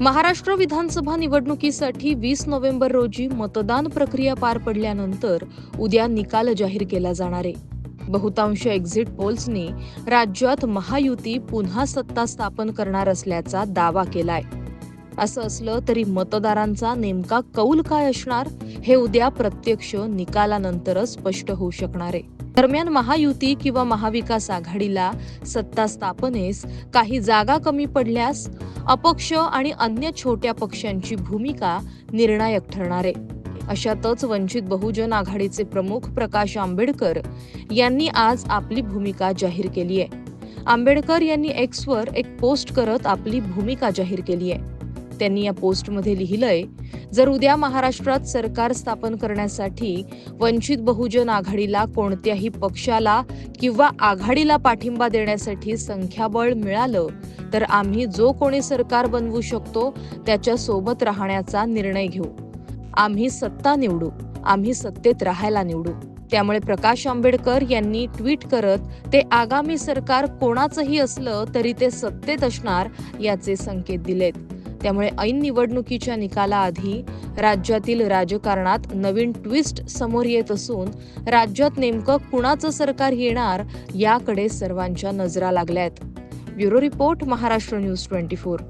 महाराष्ट्र विधानसभा निवडणुकीसाठी वीस नोव्हेंबर रोजी मतदान प्रक्रिया पार पडल्यानंतर उद्या निकाल जाहीर केला जाणार आहे. बहुतांश एक्झिट पोल्सनी राज्यात महायुती पुन्हा सत्ता स्थापन करणार असल्याचा दावा केलाय. असं असलं तरी मतदारांचा नेमका कौल काय असणार हे उद्या प्रत्यक्ष निकालानंतरच स्पष्ट होऊ शकणार आहे. दरम्यान महायुती किंवा महाविकास आघाडीला सत्ता स्थापनेस काही जागा कमी पडल्यास अपक्ष आणि अन्य छोट्या पक्षांची भूमिका निर्णायक ठरणार आहे. अशातच वंचित बहुजन आघाडीचे प्रमुख प्रकाश आंबेडकर यांनी आज आपली भूमिका जाहीर केली आहे. आंबेडकर यांनी एक्सवर एक पोस्ट करत आपली भूमिका जाहीर केली आहे. त्यांनी या पोस्टमध्ये लिहिलंय जर उद्या महाराष्ट्रात सरकार स्थापन करण्यासाठी वंचित बहुजन आघाडीला कोणत्याही पक्षाला किंवा आघाडीला पाठिंबा देण्यासाठी संख्याबळ मिळालं तर आम्ही जो कोणी सरकार बनवू शकतो त्याच्या सोबत राहण्याचा निर्णय घेऊ. आम्ही सत्ता निवडू आम्ही सत्तेत राहायला निवडू. त्यामुळे प्रकाश आंबेडकर यांनी ट्विट करत ते आगामी सरकार कोणाचंही असलं तरी ते सत्तेत असणार याचे संकेत दिलेत. त्यामुळे ऐन निवडणुकीच्या निकालाआधी राज्यातील राजकारणात नवीन ट्विस्ट समोर येत असून राज्यात नेमकं कुणाचं सरकार येणार याकडे सर्वांच्या नजरा लागल्यात. Bureau report Maharashtra news twenty four.